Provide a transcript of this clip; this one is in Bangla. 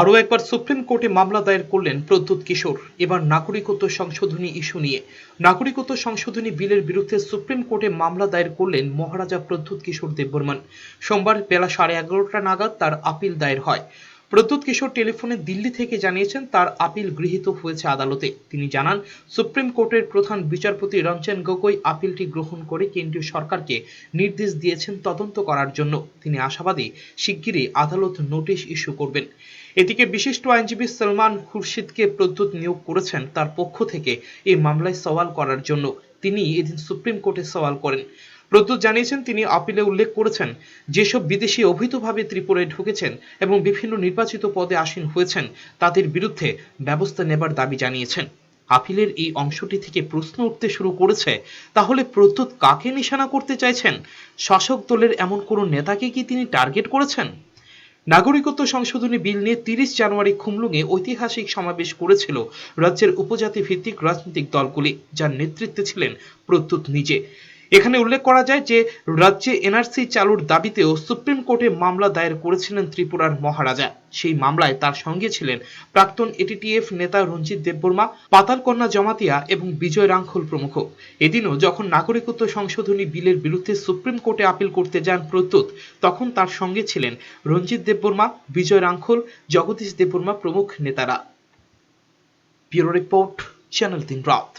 আরও একবার সুপ্রিম কোর্টে মামলা দায়ের করলেন প্রদ্যুৎ কিশোর। এবার নাগরিকত্ব সংশোধনী ইস্যু নিয়ে। নাগরিকত্ব সংশোধনী বিলের বিরুদ্ধে সুপ্রিম কোর্টে মামলা দায়ের করলেন মহারাজা প্রদ্যুৎ কিশোর দেববর্মন। সোমবার বেলা সাড়ে এগারোটা নাগাদ তার আপিল দায়ের হয়। প্রদ্যুৎ কিশোর টেলিফোনে দিল্লি থেকে জানিয়েছেন, তার আপিল গৃহীত হয়েছে আদালতে। তিনি জানান, সুপ্রিম কোর্টের প্রধান বিচারপতি রঞ্জন গগৈ আপিলটি গ্রহণ করে কেন্দ্রীয় সরকারকে নির্দেশ দিয়েছেন তদন্ত করার জন্য। তিনি আশাবাদী, শিগগিরই আদালত নোটিশ ইস্যু করবেন। এদিকে বিশিষ্ট আইনজীবী সলমান খুরশিদকে প্রদ্যুৎ নিয়োগ করেছেন তার পক্ষ থেকে এই মামলায় সওয়াল করার জন্য। তিনি এদিন সুপ্রিম কোর্টে সওয়াল করেন। প্রদ্যুৎ জানিয়েছেন, তিনি আপিলে উল্লেখ করেছেন, যেসব বিদেশি অবৈধভাবে ত্রিপুরায় ঢুকেছেন এবং বিভিন্ন নির্বাচিত পদে আসীন হয়েছেন, তাদের বিরুদ্ধে ব্যবস্থা নেবার দাবি জানিয়েছেন। আপিলের এই অংশটি থেকে প্রশ্ন উঠতে শুরু করেছে, তাহলে প্রদ্যুৎ কাকে নিশানা করতে চাইছেন? শাসক দলের এমন কোনো নেতাকে কি তিনি টার্গেট করেছেন? নাগরিকত্ব সংশোধনী বিল নিয়ে তিরিশ জানুয়ারি খুমলুঙে ঐতিহাসিক সমাবেশ করেছিল রাজ্যের উপজাতি ভিত্তিক রাজনৈতিক দলগুলি, যার নেতৃত্বে ছিলেন প্রদ্যুৎ নিজে। এখানে উল্লেখ করা যায় যে, রাজ্যে এনআরসি চালুর দাবিতেও সুপ্রিম কোর্টে মামলা দায়ের করেছিলেন ত্রিপুরার মহারাজা। সেই মামলায় তার সঙ্গে ছিলেন প্রাক্তন এটিটিএফ নেতা রঞ্জিত দেববর্মা, পাতালকন্যা জমাতিয়া এবং বিজয় রাঙ্খল প্রমুখ। এদিনও যখন নাগরিকত্ব সংশোধনী বিলের বিরুদ্ধে সুপ্রিম কোর্টে আপিল করতে যান প্রদ্যুৎ, তখন তার সঙ্গে ছিলেন রঞ্জিত দেববর্মা, বিজয় রাঙ্খল, জগদীশ দেববর্মা প্রমুখ নেতারা। ব্যুরো রিপোর্ট, চ্যানেল তিন রাত।